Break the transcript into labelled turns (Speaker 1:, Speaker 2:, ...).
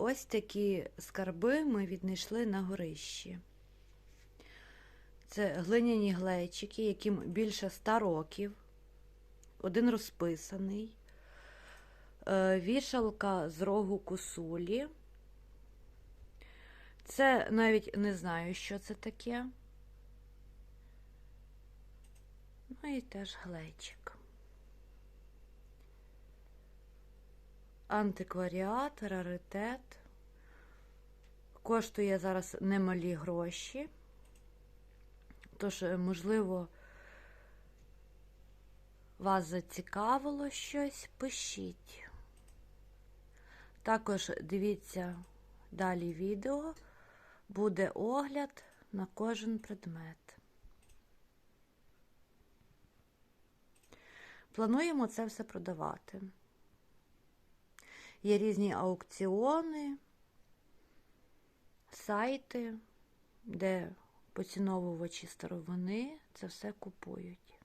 Speaker 1: ось такі скарби ми віднайшли на горищі. Це глиняні глечики, яким більше ста років. Один розписаний. Е, Вішалка з рогу косулі. Це навіть не знаю, що це таке. Ну і теж глечик. Антикваріат, раритет. Коштує зараз немалі гроші. Тож, е, можливо, вас зацікавило щось, пишіть. Також дивіться далі відео, буде огляд на кожен предмет. Плануємо це все продавати. Є різні аукціони, сайти, де поціновувачі старовини це все купують.